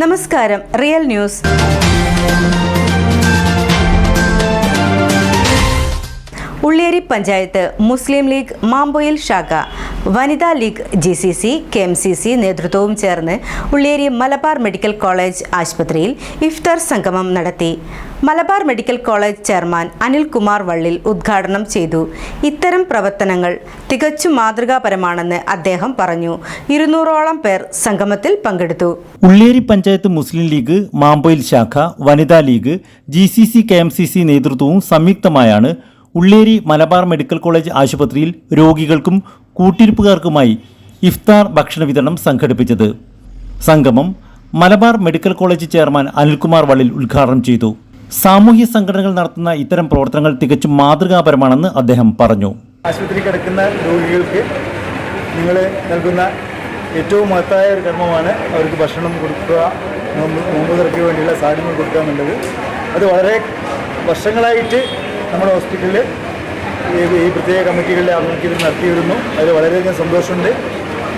നമസ്കാരം real news. Ulliyeri panchayat Muslim League Mampoyil ശാഖ. വനിതാ League G C C K M C C നേതൃത്വവും ചേർന്ന് ഉള്ളേരി മലബാർ മെഡിക്കൽ കോളേജ് ആശുപത്രിയിൽ ഇഫ്താർ സംഗമം നടത്തി. Malabar medical college chairman Anilkumar Vallil ഉദ്ഘാടനം ചെയ്തു. ഇത്തരം പ്രവർത്തനങ്ങൾ തികച്ചും മാതൃകാപരമാണെന്ന് അദ്ദേഹം പറഞ്ഞു. ഇരുന്നൂറോളം പേർ സംഗമത്തിൽ പങ്കെടുത്തു. ഉള്ളേരി പഞ്ചായത്ത് മുസ്ലിം ലീഗ് മാമ്പോയിൽ ശാഖ വനിതാ League G C C K M C C നേതൃത്വവും സംയുക്തമായാണ് ഉള്ളേരി മലബാർ മെഡിക്കൽ കോളേജ് ആശുപത്രിയിൽ രോഗികൾക്കും കൂട്ടിരിപ്പുകാർക്കുമായി ഇഫ്താർ ഭക്ഷണ വിതരണം സംഘടിപ്പിച്ചത് സംഗമം Malabar medical college chairman Anilkumar Vallil ഉദ്ഘാടനം ചെയ്തു. സാമൂഹ്യ സംഘടനകൾ നടത്തുന്ന ഇത്തരം പ്രവർത്തനങ്ങൾ തികച്ചും മാതൃകാപരമാണെന്ന് അദ്ദേഹം പറഞ്ഞു. ആശുപത്രി കിടക്കുന്ന രോഗികൾക്ക് നിങ്ങൾ നൽകുന്ന ഏറ്റവും മഹത്തായ ഒരു കർമ്മമാണ് അവർക്ക് ഭക്ഷണം കൊടുക്കുക. നോമ്പ് തുറയ്ക്ക് വേണ്ടിയുള്ള സാധനങ്ങൾ കൊടുക്കുക എന്നുള്ളത് അത് വളരെ വർഷങ്ങളായിട്ട് നമ്മുടെ ഹോസ്പിറ്റലിൽ ഈ പ്രത്യേക കമ്മിറ്റികളുടെ ആഭിമുഖ്യത്തിൽ നടത്തിയിരുന്നു. അതിൽ വളരെയധികം സന്തോഷമുണ്ട്.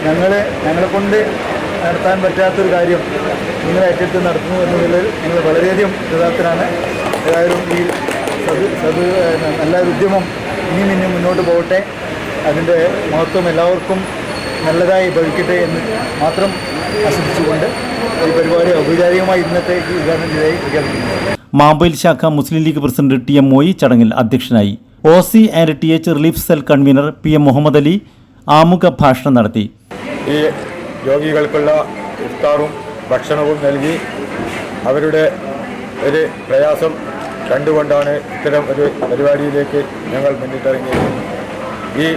ഞങ്ങൾ ഞങ്ങളെ കൊണ്ട് നടത്താൻ പറ്റാത്തൊരു കാര്യം നിങ്ങൾ ഏറ്റെടുത്ത് നടത്തുന്നു എന്നുള്ളതിൽ ഞങ്ങൾ വളരെയധികം കൃതാർത്ഥനാണ്. ഏതായാലും ഈ സത് സത് നല്ലൊരു ഉദ്യമം ഇനിയും ഇനിയും മുന്നോട്ട് പോകട്ടെ. അതിന്റെ മഹത്വം എല്ലാവർക്കും നല്ലതായി ഭവിക്കട്ടെ എന്ന് മാത്രം ആശംസിച്ചുകൊണ്ട് ഈ പരിപാടി ഔപചാരികമായി ഇന്നത്തെ ഉദ്ഘാടനം ചെയ്തായി പ്രഖ്യാപിക്കുന്നു. മാമ്പയിൽ ശാഖ Muslim League president T M Moyi ചടങ്ങിൽ അധ്യക്ഷനായി O C and T H relief cell convener P M Muhammad Ali ആമുഖ ഭാഷണം നടത്തി. ഈ രോഗികൾക്കുള്ള ഇഫ്താറും ഭക്ഷണവും നൽകി അവരുടെ ഒരു പ്രയാസം കണ്ടുകൊണ്ടാണ് ഇത്തരം ഒരു പരിപാടിയിലേക്ക് ഞങ്ങൾ മുന്നിട്ടിറങ്ങിയത്. ഈ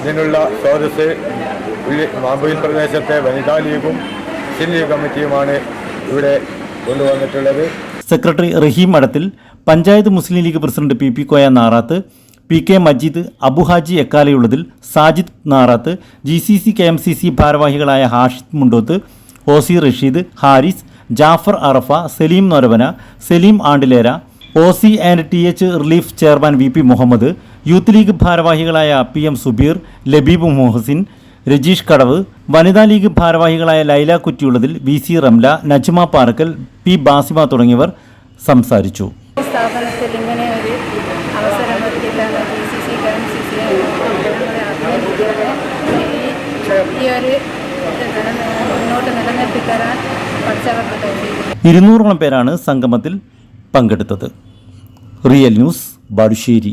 ഇതിനുള്ള സ്രോതസ് മാമ്പുയിൽ പ്രദേശത്തെ വനിതാ ലീഗും സിൻ ലീഗ് കമ്മിറ്റിയുമാണ് ഇവിടെ കൊണ്ടുവന്നിട്ടുള്ളത്. Secretary Rahim Madathil panchayat Muslim League president P P Koya Narath P K Majeed Abuhaji Ekkalayullathil Sajid Narath G C C K M C C ഭാരവാഹികളായ Hashid Mundoth OC Rasheed Haris Jafar Arafa Saleem Noravana Saleem Andilera O C and T H relief chairman V P Muhammad Youth League ഭാരവാഹികളായ P M Subeer Labeeb Muhsin Rajeesh Kadavu വനിതാ league ഭാരവാഹികളായ Laila Kuttiyullathil V C Ramla Najma Parakkal P Basima തുടങ്ങിയവർ സംസാരിച്ചു. സ്ഥാപനത്തിൽ ഇങ്ങനെ ഒരു അവസരം ഈ ഒരു മുന്നോട്ട് ഇരുന്നൂറോളം പേരാണ് സംഗമത്തിൽ പങ്കെടുത്തത്. Real news Balussery.